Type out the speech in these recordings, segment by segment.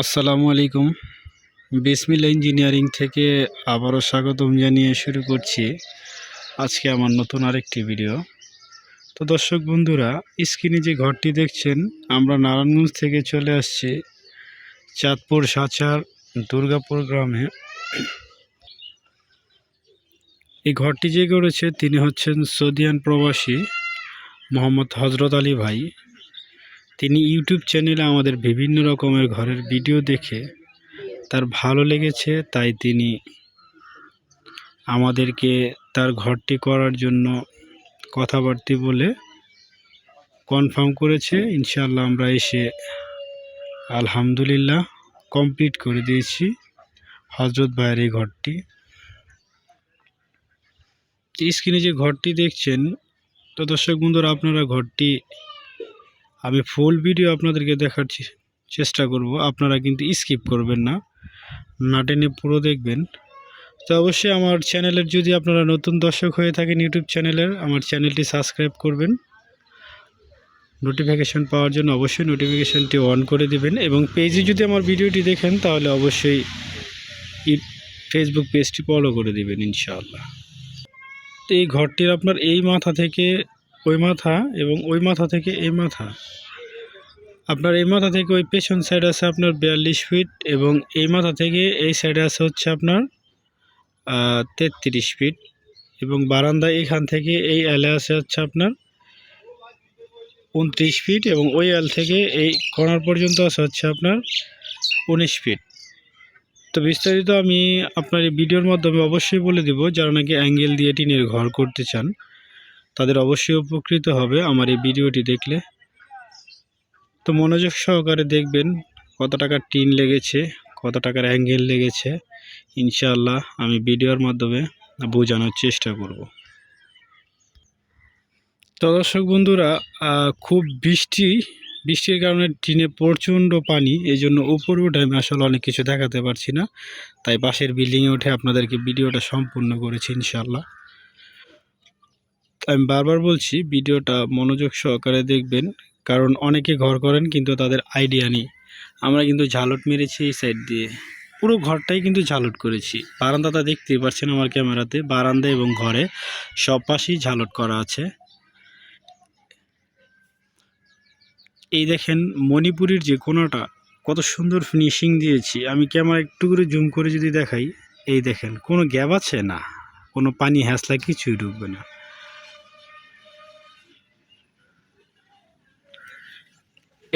আসসালামু আলাইকুম। বিসমিল্লা ইঞ্জিনিয়ারিং থেকে আবারও স্বাগতম জানিয়ে শুরু করছি আজকে আমার নতুন আরেকটি ভিডিও। তো দর্শক বন্ধুরা, স্ক্রিনে যে ঘরটি দেখছেন, আমরা নারায়ণগঞ্জ থেকে চলে আসছি চাঁদপুর সাচার দুর্গাপুর গ্রামে। এই ঘরটি যে করেছে, তিনি হচ্ছেন সৌদিয়ান প্রবাসী মোহাম্মদ হজরত আলী ভাই। তিনি ইউটিউব চ্যানেলে আমাদের বিভিন্ন রকমের ঘরের ভিডিও দেখে তার ভালো লেগেছে, তাই তিনি আমাদেরকে তার ঘরটি করার জন্য কথাবার্তি বলে কনফার্ম করেছে। ইনশাল্লাহ আমরা এসে আলহামদুলিল্লাহ কমপ্লিট করে দিয়েছি হজরত ভাইয়ের এই ঘরটি। স্ক্রিনে যে ঘরটি দেখছেন, তো দর্শক বন্ধুরা, আপনারা ঘরটি আমি ফুল ভিডিও আপনাদেরকে দেখার চেষ্টা করব। আপনারা কিন্তু স্কিপ করবেন না। না টেনে পুরো দেখবেন। তো অবশ্যই আমার চ্যানেলের যদি আপনারা নতুন দর্শক হয়ে থাকেন ইউটিউব চ্যানেলের আমার চ্যানেলটি সাবস্ক্রাইব করবেন। নোটিফিকেশান পাওয়ার জন্য অবশ্যই নোটিফিকেশানটি অন করে দিবেন এবং পেজে যদি আমার ভিডিওটি দেখেন, তাহলে অবশ্যই ফেসবুক পেজটি ফলো করে দিবেন, ইনশাআল্লাহ। তো এই ঘরটির আপনার এই মাথা থেকে ওই মাথা এবং ওই মাথা থেকে এই মাথা। আপনার এই মাথা থেকে ওই পেছন সাইড আছে আপনার বিয়াল্লিশ ফিট এবং এই মাথা থেকে এই সাইডে আছে হচ্ছে আপনার তেত্রিশ ফিট এবং বারান্দা এখান থেকে এই অ্যালে আছে হচ্ছে আপনার উনত্রিশ ফিট এবং ওই এল থেকে এই কর্নার পর্যন্ত আছে হচ্ছে আপনার উনিশ ফিট তো বিস্তারিত আমি আপনার এই ভিডিওর মাধ্যমে অবশ্যই বলে দিব যারা নাকি অ্যাঙ্গেল দিয়ে টিনের ঘর করতে চান। তাদের অবশ্যই উপকৃত হবে আমার এই ভিডিওটি দেখলে। তো মনোযোগ সহকারে দেখবেন কত টাকার টিন লেগেছে, কত টাকার অ্যাঙ্গেল লেগেছে। ইনশাআল্লাহ আমি ভিডিওর মাধ্যমে বোঝানোর চেষ্টা করব। তো দর্শক বন্ধুরা খুব বৃষ্টি, বৃষ্টির কারণে টিনে প্রচণ্ড পানি এই জন্য উপরে উঠে আমি আসলে অনেক কিছু দেখাতে পারছি না। তাই পাশের বিল্ডিংয়ে উঠে আপনাদেরকে ভিডিওটা সম্পূর্ণ করেছি ইনশাআল্লাহ। আমি বারবার বলছি, ভিডিওটা মনোযোগ সহকারে দেখবেন, কারণ অনেকে ঘর করেন কিন্তু তাদের আইডিয়া নেই। আমরা কিন্তু ঝালট মেরেছি এই সাইড দিয়ে। পুরো ঘরটাই কিন্তু ঝালট করেছি। বারান্দাটা দেখতেই পাচ্ছেন আমার ক্যামেরাতে, বারান্দা এবং ঘরে সব পাশেই ঝালট করা আছে। এই দেখেন, মণিপুরের যে কোনাটা, কত সুন্দর ফিনিশিং দিয়েছি। আমি ক্যামেরা একটু করে জুম করে যদি দেখাই, এই দেখেন, কোনো গ্যাপ আছে? না। কোনো পানি হ্যাঁসলা কিছুই ঢুকবে না।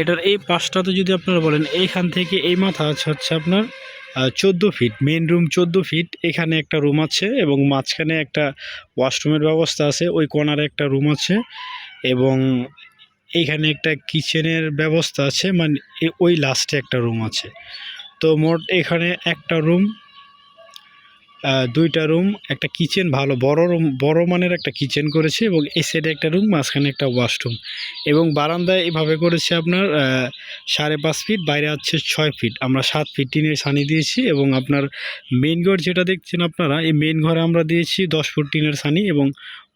এটার এই পাশটাতে যদি আপনারা বলেন, এইখান থেকে এই মাথা আছে হচ্ছে আপনার চোদ্দ ফিট মেন রুম চোদ্দ ফিট এখানে একটা রুম আছে এবং মাঝখানে একটা ওয়াশরুমের ব্যবস্থা আছে, ওই কর্নারে একটা রুম আছে এবং এইখানে একটা কিচেনের ব্যবস্থা আছে মানে ওই লাস্টে একটা রুম আছে। তো মোট এখানে একটা রুম দুইটা রুম, একটা কিচেন, ভালো, বড় রুম, বড় মানের একটা কিচেন করেছে এবং এই সাইডে একটা রুম, মাঝখানে একটা ওয়াশরুম। এবং বারান্দায় এভাবে করেছে আপনার সাড়ে পাঁচ ফিট, বাইরে আছে ছয় ফিট। আমরা সাত ফিট টিনের সানি দিয়েছি এবং আপনার মেন ঘর যেটা দেখছেন আপনারা, এই মেন ঘরে আমরা দিয়েছি দশ ফুট টিনের সানি এবং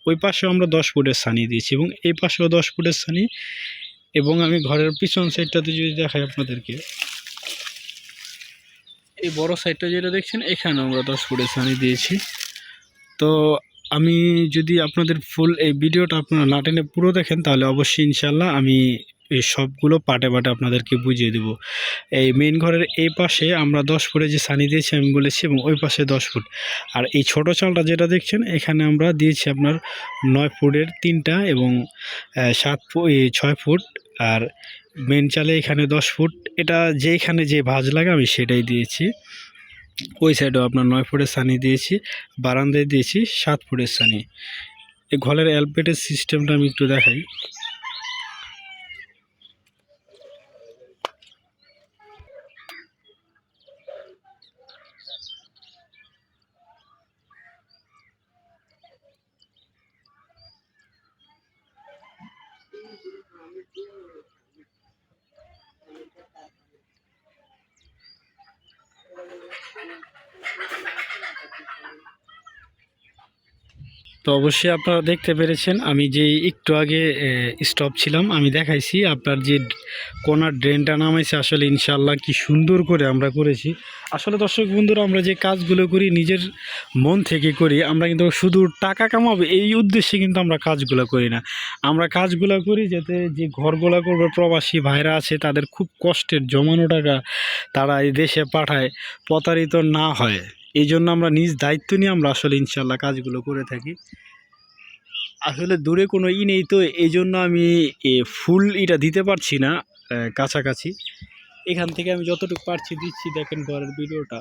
ওই পাশেও আমরা দশ ফুটের সানি দিয়েছি এবং এই পাশেও দশ ফুটের সানি। এবং আমি ঘরের পিছন সাইডটাতে যদি দেখাই আপনাদেরকে। এই বড় সাইডটা যেটা দেখছেন, এখানে আমরা দশ ফুটের সানি দিয়েছি। তো আমি যদি আপনাদের ফুল এই ভিডিওটা আপনারা না টেনে পুরো দেখেন, তাহলে অবশ্যই ইনশাল্লাহ আমি এই সবগুলো পাটে পাটে আপনাদেরকে বুঝিয়ে দেব। এই মেন ঘরের এই পাশে আমরা দশ ফুটে যে সানি দিয়েছি, আমি বলেছি, এবং ওই পাশে দশ ফুট। আর এই ছোট চালটা যেটা দেখছেন, এখানে আমরা দিয়েছি আপনার নয় ফুটের তিনটা এবং সাত ছয় ফুট। আর মেন চালে এখানে দশ ফুট। এটা যেখানে যে ভাঁজ লাগে, আমি সেটাই দিয়েছি। ওই সাইডেও আপনার নয় ফুটের সানি দিয়েছি, বারান্দায় দিয়েছি সাত ফুটের সানি। এই ঘরের অ্যালপেটের সিস্টেমটা আমি একটু দেখাই। তো অবশ্যই আপনারা দেখতে পেরেছেন, আমি যে একটু আগে স্টপ ছিলাম, আমি দেখাইছি আপনার যে কোনার ড্রেনটা নামাইছে, আসলে ইনশাল্লাহ কি সুন্দর করে আমরা করেছি। আসলে দর্শক বন্ধুরা, আমরা যে কাজগুলো করি, নিজের মন থেকে করি, আমরা কিন্তু শুধু টাকা কামাবো, এই উদ্দেশ্যে কিন্তু আমরা কাজগুলো করি না। আমরা কাজগুলো করি যাতে যে ঘরগুলো করবে, প্রবাসী ভাইরা আছে, তাদের খুব কষ্টের জমানো টাকা তারা এই দেশে পাঠায়, প্রতারিত না হয়। এই জন্য আমরা নিজ দায়িত্ব নিয়ে আমরা আসলে ইনশাল্লাহ কাজগুলো করে থাকি। আসলে দূরে কোনো ই নেই তো এই জন্য আমি ফুল এটা দিতে পারছি না কাছাকাছি। এখান থেকে আমি যতটুকু পারছি দিচ্ছি, দেখেন ঘরের ভিডিওটা।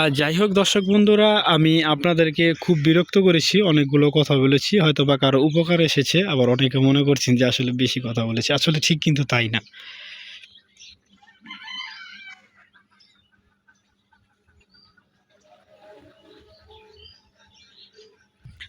আর যাই হোক দর্শক বন্ধুরা, আমি আপনাদেরকে খুব বিরক্ত করেছি, অনেকগুলো কথা বলেছি হয়তো বা কারও উপকার এসেছে, আবার অনেকে মনে করছেন যে আসলে বেশি কথা বলেছি। আসলে ঠিক কিন্তু তাই না।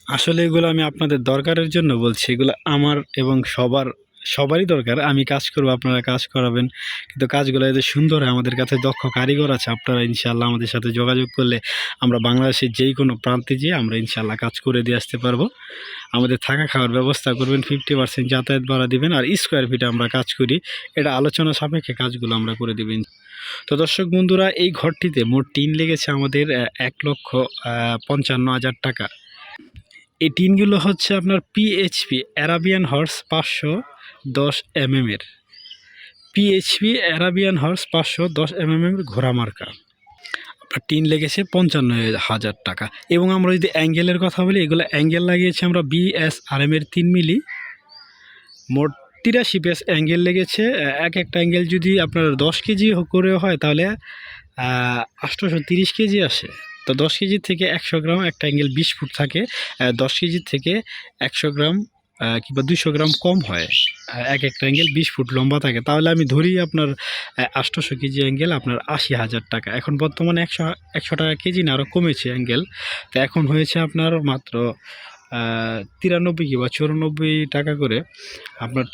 আসলে এগুলো আমি আপনাদের দরকারের জন্য বলছি। এগুলো আমার এবং সবার, সবারই দরকার। আমি কাজ করব, আপনারা কাজ করাবেন। কিন্তু কাজগুলো এদের সুন্দর হয়, আমাদের কাছে দক্ষ কারিগর আছে। আপনারা ইনশাল্লাহ আমাদের সাথে যোগাযোগ করলে আমরা বাংলাদেশের যেই কোনো প্রান্তে যেয়ে আমরা ইনশাল্লাহ কাজ করে দিয়ে আসতে পারব। আমাদের থাকা খাওয়ার ব্যবস্থা করবেন, ফিফটি পার্সেন্ট যাতায়াত ভাড়া দিবেন আর স্কোয়ার ফিটে আমরা কাজ করি। এটা আলোচনা সাপেক্ষে কাজগুলো আমরা করে দিবেন। তো দর্শক বন্ধুরা, এই ঘরটিতে মোট টিন লেগেছে আমাদের এক লক্ষ পঞ্চান্ন হাজার টাকা। এই টিনগুলো হচ্ছে আপনার পিএইচপি অ্যারাবিয়ান হর্স পাঁচশো দশ এমএম এর। পিএইচপি অ্যারাবিয়ান হর্স পাঁচশো দশ এমএম এর ঘোড়া মার্কা। আপনার টিন লেগেছে পঞ্চান্ন হাজার টাকা। এবং আমরা যদি অ্যাঙ্গেলের কথা বলি, এগুলো অ্যাঙ্গেল লাগিয়েছি আমরা বিএস আর এম এর তিন মিলি। মোট তিরাশি পেস অ্যাঙ্গেল লেগেছে। এক একটা অ্যাঙ্গেল যদি আপনার দশ কেজি করে হয়, তাহলে আটশোশো তিরিশ কেজি আসে। তো দশ কেজি থেকে একশো গ্রাম একটা অ্যাঙ্গেল বিশ ফুট থাকে দশ কেজি থেকে একশো গ্রাম কিংবা দুশো গ্রাম কম হয় এক একটা অ্যাঙ্গেল বিশ ফুট লম্বা থাকে। তাহলে আমি ধরি আপনার আটশোশো কেজি অ্যাঙ্গেল আপনার আশি হাজার টাকা। এখন বর্তমানে একশো একশো টাকা কেজি না আরও কমেছে অ্যাঙ্গেল। তো এখন হয়েছে আপনার মাত্র তিরানব্বই কিংবা চুরানব্বই টাকা করে। আপনার